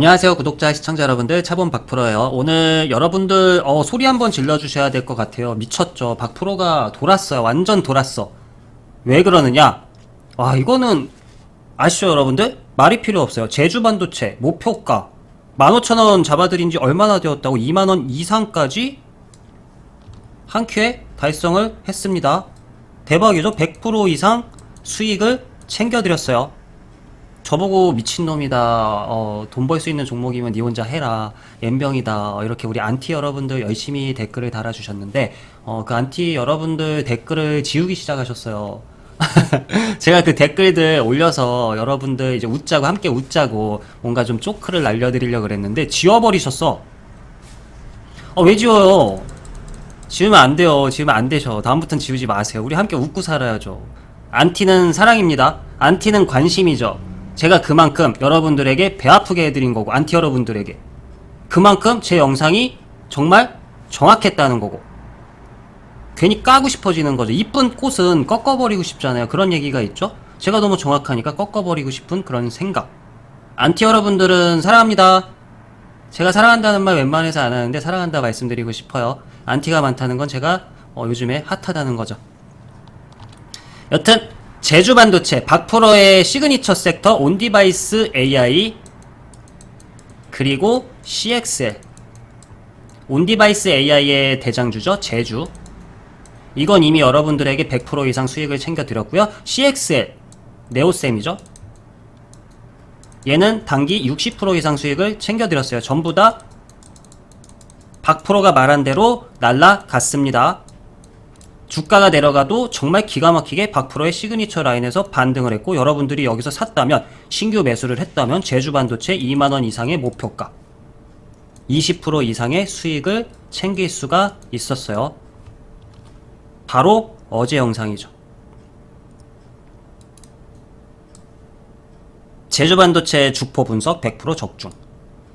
안녕하세요 구독자 시청자 여러분들. 차본 박프로예요. 오늘 여러분들 어, 소리 한번 질러주셔야 될 것 같아요. 미쳤죠. 박프로가 돌았어요. 완전 돌았어. 왜 그러느냐? 와 이거는 아시죠 여러분들? 말이 필요 없어요. 제주 반도체 목표가 15,000원 잡아드린 지 얼마나 되었다고 2만원 이상까지 한 큐에 달성을 했습니다. 대박이죠? 100% 이상 수익을 챙겨드렸어요 저보고 미친놈이다, 어, 돈 벌 수 있는 종목이면 니 혼자 해라, 옌병이다, 어, 이렇게 우리 안티 여러분들 열심히 댓글을 달아주셨는데, 어, 그 안티 여러분들 댓글을 지우기 시작하셨어요. 제가 그 댓글들 올려서 여러분들 이제 웃자고, 함께 웃자고, 뭔가 좀 쪼크를 날려드리려고 그랬는데, 지워버리셨어. 어, 왜 지워요? 지우면 안 돼요. 지우면 안 되셔. 다음부터는 지우지 마세요. 우리 함께 웃고 살아야죠. 안티는 사랑입니다. 안티는 관심이죠. 제가 그만큼 여러분들에게 배 아프게 해드린 거고, 안티 여러분들에게. 그만큼 제 영상이 정말 정확했다는 거고. 괜히 까고 싶어지는 거죠. 이쁜 꽃은 꺾어버리고 싶잖아요. 그런 얘기가 있죠. 제가 너무 정확하니까 꺾어버리고 싶은 그런 생각. 안티 여러분들은 사랑합니다. 제가 사랑한다는 말 웬만해서 안 하는데 사랑한다 말씀드리고 싶어요. 안티가 많다는 건 제가 어, 요즘에 핫하다는 거죠. 여튼 제주 반도체 박프로의 시그니처 섹터 온디바이스 AI 그리고 CXL 온디바이스 AI의 대장주죠 제주. 이건 이미 여러분들에게 100% 이상 수익을 챙겨드렸고요. CXL 네오셈이죠. 얘는 단기 60% 이상 수익을 챙겨드렸어요. 전부 다 박프로가 말한 대로 날라갔습니다 주가가 내려가도 정말 기가 막히게 박프로의 시그니처 라인에서 반등을 했고 여러분들이 여기서 샀다면 신규 매수를 했다면 제주 반도체 2만 원 이상의 목표가 20% 이상의 수익을 챙길 수가 있었어요. 바로 어제 영상이죠. 제주 반도체 주포 분석 100% 적중.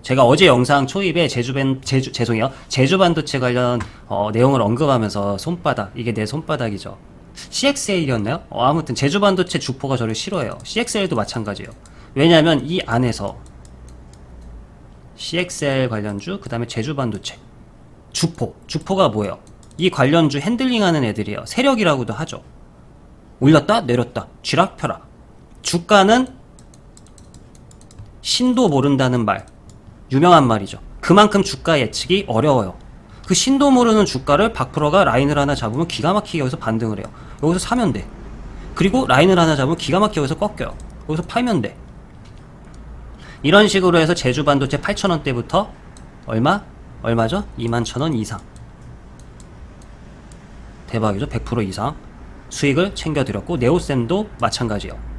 제가 어제 영상 초입에 제주밴 제주 죄송해요 제주 반도체 관련 어, 내용을 언급하면서 손바닥 이게 내 손바닥이죠. CXL이었나요? 어, 아무튼 제주 반도체 주포가 저를 싫어해요. CXL도 마찬가지예요. 왜냐하면 이 안에서 CXL 관련주 그 다음에 제주 반도체 주포 주포가 뭐예요? 이 관련주 핸들링하는 애들이에요. 세력이라고도 하죠. 올렸다 내렸다 쥐락펴락 주가는 신도 모른다는 말 유명한 말이죠. 그만큼 주가 예측이 어려워요. 그 신도 모르는 주가를 박프로가 라인을 하나 잡으면 기가 막히게 여기서 반등을 해요. 여기서 사면 돼. 그리고 라인을 하나 잡으면 기가 막히게 여기서 꺾여요. 여기서 팔면 돼. 이런 식으로 해서 제주 반도체 8,000원대부터 얼마? 얼마죠? 21,000원 이상. 대박이죠. 100% 이상 수익을 챙겨드렸고 네오셈도 마찬가지예요.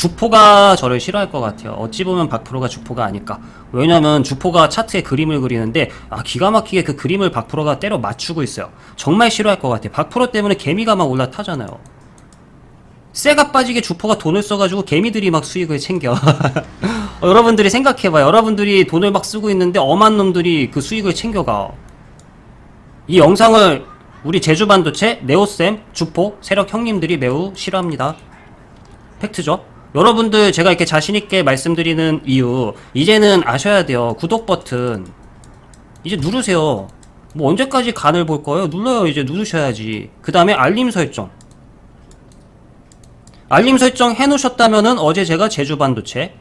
주포가 저를 싫어할 것 같아요. 어찌 보면 박프로가 주포가 아닐까. 왜냐면 주포가 차트에 그림을 그리는데 아 기가 막히게 그 그림을 박프로가 때려 맞추고 있어요. 정말 싫어할 것 같아요. 박프로 때문에 개미가 막 올라타잖아요. 쇠가 빠지게 주포가 돈을 써가지고 개미들이 막 수익을 챙겨. 어, 여러분들이 생각해봐요. 여러분들이 돈을 막 쓰고 있는데 엄한 놈들이 그 수익을 챙겨가. 이 영상을 우리 제주 반도체, 네오셈, 주포, 세력 형님들이 매우 싫어합니다. 팩트죠? 여러분들 제가 이렇게 자신있게 말씀드리는 이유, 이제는 아셔야 돼요. 구독 버튼. 이제 누르세요. 뭐 언제까지 간을 볼 거예요? 눌러요. 이제 누르셔야지. 그 다음에 알림 설정. 알림 설정 해놓으셨다면은 어제 제가 제주 반도체,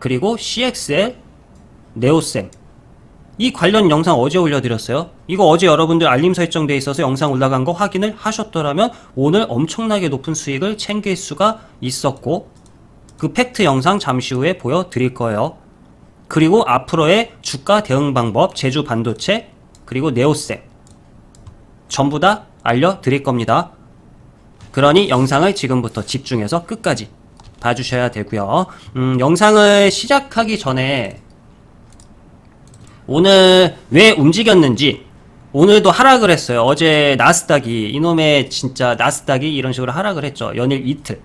그리고 CXL, 네오셈. 이 관련 영상 어제 올려드렸어요. 이거 어제 여러분들 알림 설정돼 있어서 영상 올라간 거 확인을 하셨더라면 오늘 엄청나게 높은 수익을 챙길 수가 있었고 그 팩트 영상 잠시 후에 보여드릴 거예요. 그리고 앞으로의 주가 대응 방법, 제주 반도체, 그리고 네오셈 전부 다 알려드릴 겁니다. 그러니 영상을 지금부터 집중해서 끝까지 봐주셔야 되고요. 음, 영상을 시작하기 전에 오늘 왜 움직였는지 오늘도 하락을 했어요. 어제 나스닥이 이놈의 진짜 나스닥이 이런 식으로 하락을 했죠. 연일 이틀.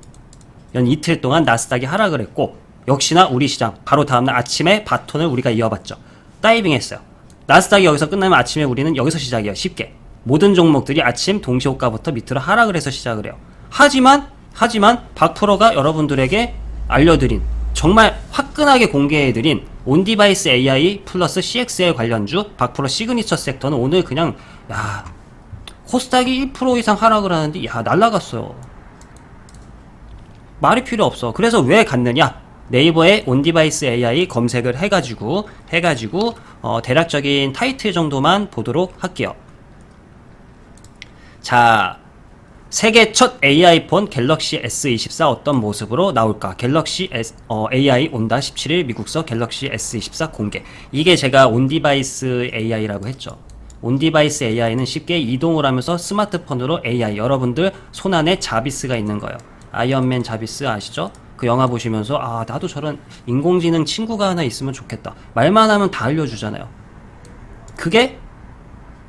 연 이틀 동안 나스닥이 하락을 했고 역시나 우리 시장 바로 다음날 아침에 바톤을 우리가 이어봤죠. 다이빙 했어요. 나스닥이 여기서 끝나면 아침에 우리는 여기서 시작이에요. 쉽게. 모든 종목들이 아침 동시호가부터 밑으로 하락을 해서 시작을 해요. 하지만 하지만 박프로가 여러분들에게 알려드린 정말 화끈하게 공개해드린 온디바이스 AI 플러스 CXL 관련주 박프로 시그니처 섹터는 오늘 그냥 야 코스닥이 1% 이상 하락을 하는데 야 날라갔어요. 말이 필요 없어. 그래서 왜 갔느냐? 네이버에 온디바이스 AI 검색을 해가지고 해가지고 어, 대략적인 타이틀 정도만 보도록 할게요. 자, 세계 첫 AI 폰 갤럭시 S24 어떤 모습으로 나올까? 갤럭시 S, 어, AI 온다 17일 미국서 갤럭시 S24 공개. 이게 제가 온디바이스 AI라고 했죠. 온디바이스 AI는 쉽게 이동을 하면서 스마트폰으로 AI 여러분들 손 안에 자비스가 있는 거예요. 아이언맨 자비스 아시죠? 그 영화 보시면서 아 나도 저런 인공지능 친구가 하나 있으면 좋겠다. 말만 하면 다 알려주잖아요. 그게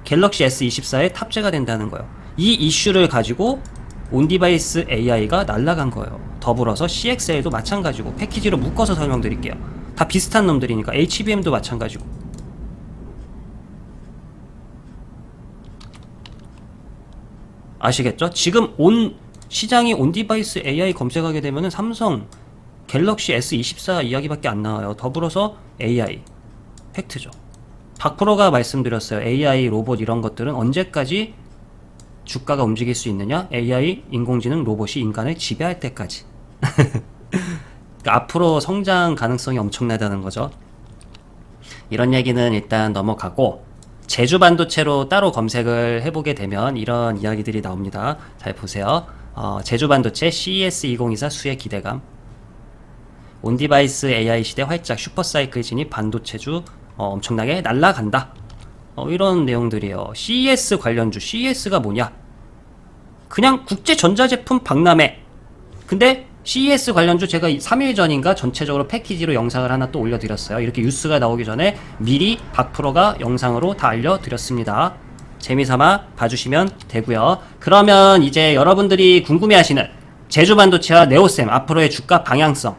갤럭시 S24에 탑재가 된다는 거예요. 이 이슈를 가지고 온디바이스 AI가 날라간 거예요. 더불어서 CXL도 마찬가지고 패키지로 묶어서 설명드릴게요. 다 비슷한 놈들이니까 HBM도 마찬가지고. 아시겠죠? 지금 온 시장이 온디바이스 AI 검색하게 되면은 삼성 갤럭시 S24 이야기밖에 안 나와요. 더불어서 AI 팩트죠. 박프로가 말씀드렸어요. AI 로봇 이런 것들은 언제까지 주가가 움직일 수 있느냐? AI 인공지능 로봇이 인간을 지배할 때까지. 그러니까 앞으로 성장 가능성이 엄청나다는 거죠. 이런 얘기는 일단 넘어가고 제주 반도체로 따로 검색을 해보게 되면 이런 이야기들이 나옵니다. 잘 보세요. 어, 제주 반도체 CES 2024 수혜 기대감. 온디바이스 AI 시대 활짝 슈퍼사이클 진입 반도체주 어, 엄청나게 날라간다. 어, 이런 내용들이에요. CES 관련주 CES가 뭐냐? 그냥 국제 전자제품 박람회. 근데 CES 관련주 제가 3일 전인가 전체적으로 패키지로 영상을 하나 또 올려드렸어요. 이렇게 뉴스가 나오기 전에 미리 박프로가 영상으로 다 알려드렸습니다. 재미삼아 봐주시면 되고요. 그러면 이제 여러분들이 궁금해하시는 제주 반도체와 네오셈 앞으로의 주가 방향성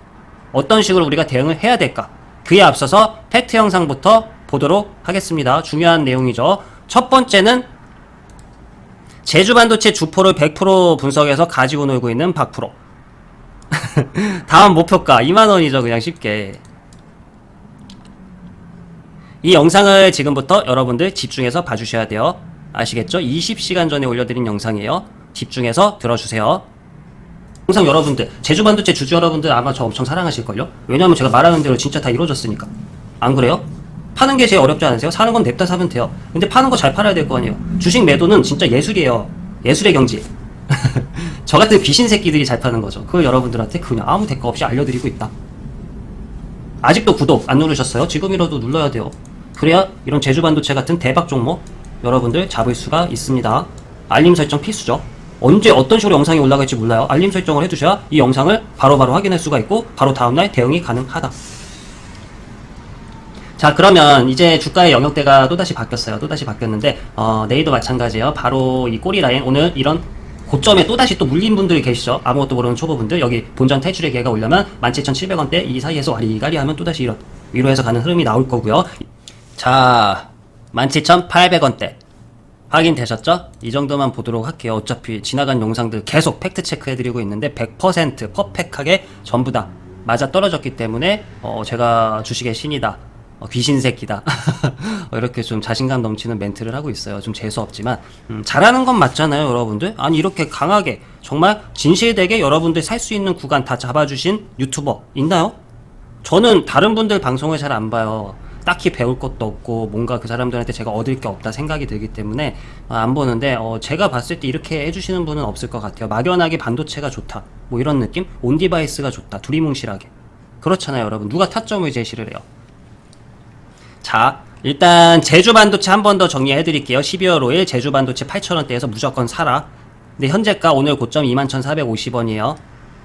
어떤 식으로 우리가 대응을 해야 될까? 그에 앞서서 팩트 영상부터 보도록 하겠습니다. 중요한 내용이죠. 첫 번째는 제주 반도체 주포를 100% 분석해서 가지고 놀고 있는 박프로. 다음 목표가 2만원이죠. 그냥 쉽게. 이 영상을 지금부터 여러분들 집중해서 봐주셔야 돼요. 아시겠죠? 20시간 전에 올려드린 영상이에요. 집중해서 들어주세요. 항상 여러분들, 제주 반도체 주주 여러분들 아마 저 엄청 사랑하실걸요? 왜냐면 제가 말하는 대로 진짜 다 이루어졌으니까. 안 그래요? 파는 게 제일 어렵지 않으세요? 사는 건 냅다 사면 돼요. 근데 파는 거 잘 팔아야 될 거 아니에요? 주식 매도는 진짜 예술이에요. 예술의 경지. 저 같은 귀신 새끼들이 잘 파는 거죠. 그걸 여러분들한테 그냥 아무 대가 없이 알려드리고 있다. 아직도 구독 안 누르셨어요? 지금이라도 눌러야 돼요. 그래야 이런 제주 반도체 같은 대박 종목 여러분들 잡을 수가 있습니다. 알림 설정 필수죠. 언제 어떤 식으로 영상이 올라갈지 몰라요. 알림 설정을 해두셔야 이 영상을 바로 바로 확인할 수가 있고 바로 다음날 대응이 가능하다. 자 그러면 이제 주가의 영역대가 또다시 바뀌었어요. 또다시 바뀌었는데 어, 내일도 마찬가지예요. 바로 이 꼬리 라인 오늘 이런 고점에 또다시 또 물린 분들이 계시죠. 아무것도 모르는 초보분들 여기 본전 탈출의 기회가 오려면 17,700원대 이 사이에서 와리가리 하면 또다시 이런 위로해서 가는 흐름이 나올 거고요. 자 17,800원대 확인되셨죠? 이 정도만 보도록 할게요. 어차피 지나간 영상들 계속 팩트 체크해드리고 있는데 100% 퍼펙하게 전부 다 맞아 떨어졌기 때문에 어, 제가 주식의 신이다. 어, 귀신 새끼다. 어, 이렇게 좀 자신감 넘치는 멘트를 하고 있어요. 좀 재수 없지만 음, 잘하는 건 맞잖아요, 여러분들. 아니 이렇게 강하게 정말 진실되게 여러분들 살 수 있는 구간 다 잡아주신 유튜버 있나요? 저는 다른 분들 방송을 잘 안 봐요. 딱히 배울 것도 없고 뭔가 그 사람들한테 제가 얻을 게 없다 생각이 들기 때문에 아, 안 보는데 어, 제가 봤을 때 이렇게 해주시는 분은 없을 것 같아요. 막연하게 반도체가 좋다. 뭐 이런 느낌? 온 디바이스가 좋다. 두리뭉실하게. 그렇잖아요, 여러분. 누가 타점을 제시를 해요? 자, 일단 제주 반도체 한 번 더 정리해 드릴게요. 12월 5일 제주 반도체 8,000원대에서 무조건 사라. 근데 현재가 오늘 고점 21,450원이에요.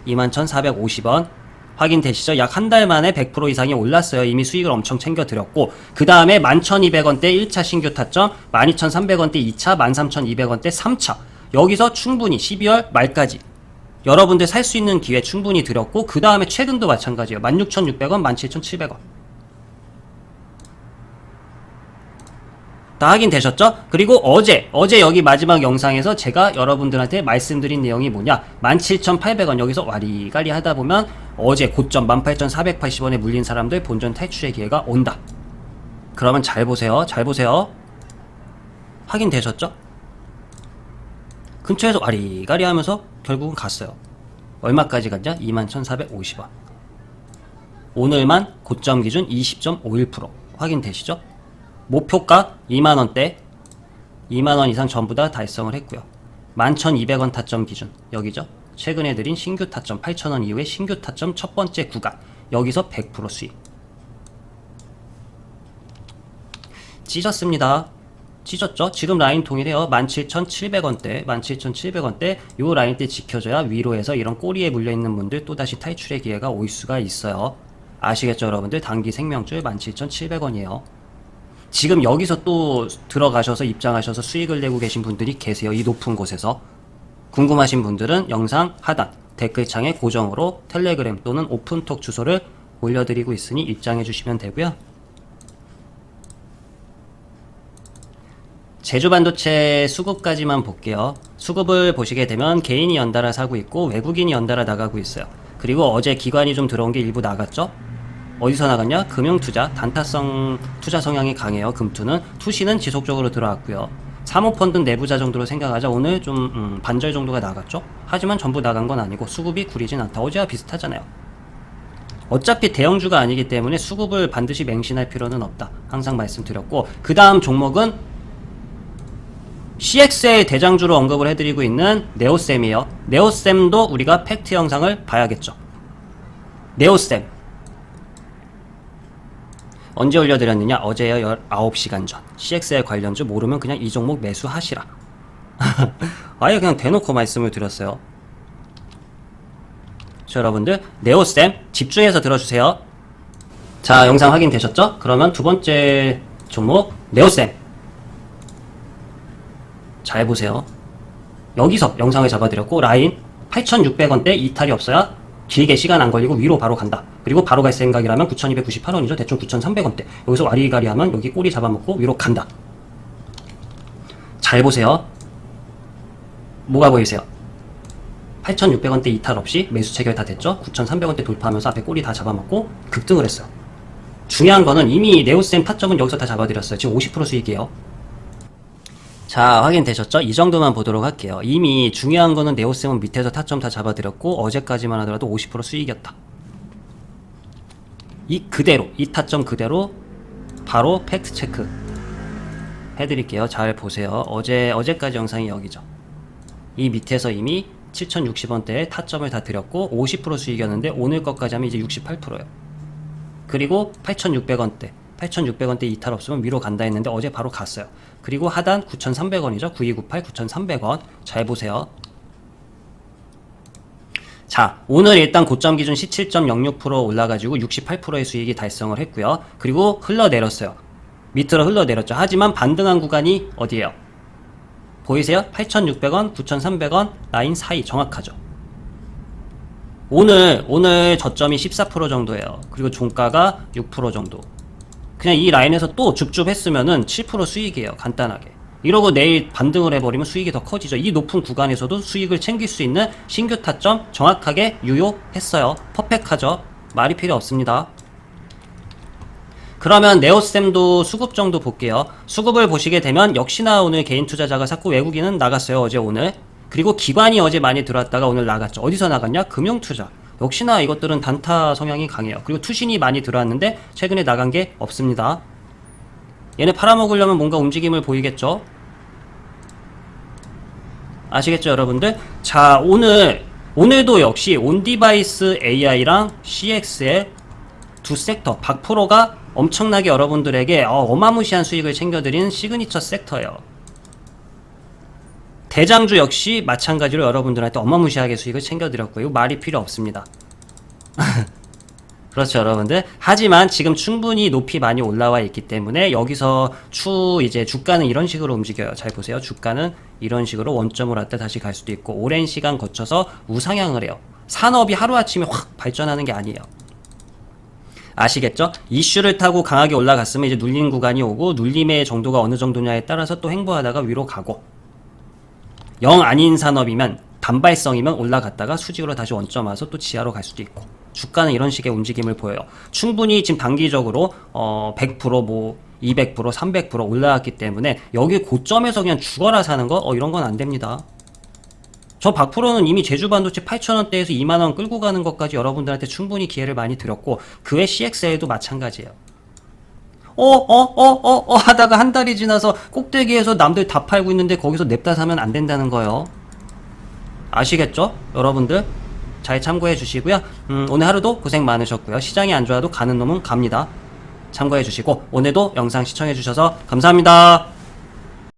21,450원. 확인되시죠? 약 한 달 만에 100% 이상이 올랐어요. 이미 수익을 엄청 챙겨 드렸고 그 다음에 11,200원대 1차 신규 타점, 12,300원대 2차, 13,200원대 3차. 여기서 충분히 12월 말까지 여러분들 살 수 있는 기회 충분히 드렸고 그 다음에 최근도 마찬가지예요. 16,600원, 17,700원. 다 확인되셨죠? 그리고 어제, 어제 여기 마지막 영상에서 제가 여러분들한테 말씀드린 내용이 뭐냐? 17,800원 여기서 와리가리 하다 보면 어제 고점 18,480원에 물린 사람들 본전 탈출의 기회가 온다. 그러면 잘 보세요. 잘 보세요. 확인되셨죠? 근처에서 와리가리 하면서 결국은 갔어요. 얼마까지 갔냐? 21,450원. 오늘만 고점 기준 20.51% 확인되시죠? 목표가 2만원대 2만원 이상 전부 다 달성을 했고요. 11,200원 타점 기준. 여기죠? 최근에 드린 신규 타점 8,000원 이후에 신규 타점 첫 번째 구간. 여기서 100% 수익. 찢었습니다. 찢었죠? 지금 라인 동일해요. 17,700원대 17,700원대 요 라인 때 지켜줘야 위로해서 이런 꼬리에 물려있는 분들 또다시 탈출의 기회가 올 수가 있어요. 아시겠죠 여러분들? 단기 생명줄 17,700원이에요 지금 여기서 또 들어가셔서 입장하셔서 수익을 내고 계신 분들이 계세요. 이 높은 곳에서. 궁금하신 분들은 영상 하단 댓글창에 고정으로 텔레그램 또는 오픈톡 주소를 올려드리고 있으니 입장해 주시면 되고요. 제주 반도체 수급까지만 볼게요. 수급을 보시게 되면 개인이 연달아 사고 있고 외국인이 연달아 나가고 있어요. 그리고 어제 기관이 좀 들어온 게 일부 나갔죠? 어디서 나갔냐? 금융투자, 단타성 투자 성향이 강해요. 금투는 투시는 지속적으로 들어왔고요. 사모펀드 내부자 정도로 생각하자 오늘 좀 음, 반절 정도가 나갔죠. 하지만 전부 나간 건 아니고 수급이 구리진 않다. 어제와 비슷하잖아요. 어차피 대형주가 아니기 때문에 수급을 반드시 맹신할 필요는 없다. 항상 말씀드렸고 그 다음 종목은 CX의 대장주로 언급을 해드리고 있는 네오셈이에요. 네오셈도 우리가 팩트 영상을 봐야겠죠. 네오셈 언제 올려드렸느냐? 어제요 19시간 전. CXL 관련주 모르면 그냥 이 종목 매수하시라. 아예 그냥 대놓고 말씀을 드렸어요. 자, 여러분들, 네오쌤 집중해서 들어주세요. 자, 영상 확인되셨죠? 그러면 두 번째 종목, 네오쌤. 잘 보세요. 여기서 영상을 잡아드렸고, 라인 8,600원대 이탈이 없어야 길게 시간 안 걸리고 위로 바로 간다. 그리고 바로 갈 생각이라면 9,298원이죠. 대충 9,300원대. 여기서 와리가리 하면 여기 꼬리 잡아먹고 위로 간다. 잘 보세요. 뭐가 보이세요? 8,600원대 이탈 없이 매수 체결 다 됐죠? 9,300원대 돌파하면서 앞에 꼬리 다 잡아먹고 급등을 했어요. 중요한 거는 이미 네오센 타점은 여기서 다 잡아드렸어요. 지금 50% 수익이에요. 자, 확인되셨죠? 이 정도만 보도록 할게요. 이미 중요한 거는 네오셈은 밑에서 타점 다 잡아드렸고 어제까지만 하더라도 50% 수익이었다. 이 그대로, 이 타점 그대로 바로 팩트 체크 해드릴게요. 잘 보세요. 어제, 어제까지 영상이 여기죠. 이 밑에서 이미 7060원대에 타점을 다 드렸고 50% 수익이었는데 오늘 것까지 하면 이제 68%예요. 그리고 8600원대 8600원대 이탈 없으면 위로 간다 했는데 어제 바로 갔어요. 그리고 하단 9300원이죠. 9298 9300원. 잘 보세요. 자, 오늘 일단 고점 기준 17.06% 올라가지고 68%의 수익이 달성을 했고요. 그리고 흘러내렸어요. 밑으로 흘러내렸죠. 하지만 반등한 구간이 어디예요? 보이세요? 8,600원, 9,300원 라인 사이 정확하죠. 오늘 오늘 저점이 14% 정도예요. 그리고 종가가 6% 정도. 그냥 이 라인에서 또 줍줍 했으면은 7% 수익이에요. 간단하게. 이러고 내일 반등을 해버리면 수익이 더 커지죠. 이 높은 구간에서도 수익을 챙길 수 있는 신규 타점 정확하게 유효했어요. 퍼펙하죠. 말이 필요 없습니다. 그러면 네오쌤도 수급 정도 볼게요. 수급을 보시게 되면 역시나 오늘 개인 투자자가 샀고 외국인은 나갔어요. 어제 오늘. 그리고 기관이 어제 많이 들어왔다가 오늘 나갔죠. 어디서 나갔냐? 금융투자. 역시나 이것들은 단타 성향이 강해요. 그리고 투신이 많이 들어왔는데 최근에 나간 게 없습니다. 얘네 팔아먹으려면 뭔가 움직임을 보이겠죠? 아시겠죠, 여러분들? 자, 오늘, 오늘도 역시 온디바이스 AI랑 CX의 두 섹터, 박프로가 엄청나게 여러분들에게 어, 어마무시한 수익을 챙겨드린 시그니처 섹터예요. 대장주 역시 마찬가지로 여러분들한테 어마무시하게 수익을 챙겨드렸고요. 말이 필요 없습니다. 그렇죠, 여러분들. 하지만 지금 충분히 높이 많이 올라와 있기 때문에 여기서 추 이제 주가는 이런 식으로 움직여요. 잘 보세요. 주가는 이런 식으로 원점을 왔다 다시 갈 수도 있고 오랜 시간 거쳐서 우상향을 해요. 산업이 하루아침에 확 발전하는 게 아니에요. 아시겠죠? 이슈를 타고 강하게 올라갔으면 이제 눌림 구간이 오고 눌림의 정도가 어느 정도냐에 따라서 또 횡보하다가 위로 가고 영 아닌 산업이면 단발성이면 올라갔다가 수직으로 다시 원점 와서 또 지하로 갈 수도 있고 주가는 이런 식의 움직임을 보여요. 충분히 지금 단기적으로 어 100%뭐 200% 300% 올라갔기 때문에 여기 고점에서 그냥 죽어라 사는 거 어 이런 건 안 됩니다. 저 박프로는 이미 제주 반도체 8,000원대에서 2만 원 끌고 가는 것까지 여러분들한테 충분히 기회를 많이 드렸고 그 외 CXL도 마찬가지예요. 어, 어, 어, 어, 어 하다가 한 달이 지나서 꼭대기에서 남들 다 팔고 있는데 거기서 냅다 사면 안 된다는 거예요. 아시겠죠? 여러분들 잘 참고해 주시고요. 음, 오늘 하루도 고생 많으셨고요. 시장이 안 좋아도 가는 놈은 갑니다. 참고해 주시고 오늘도 영상 시청해 주셔서 감사합니다.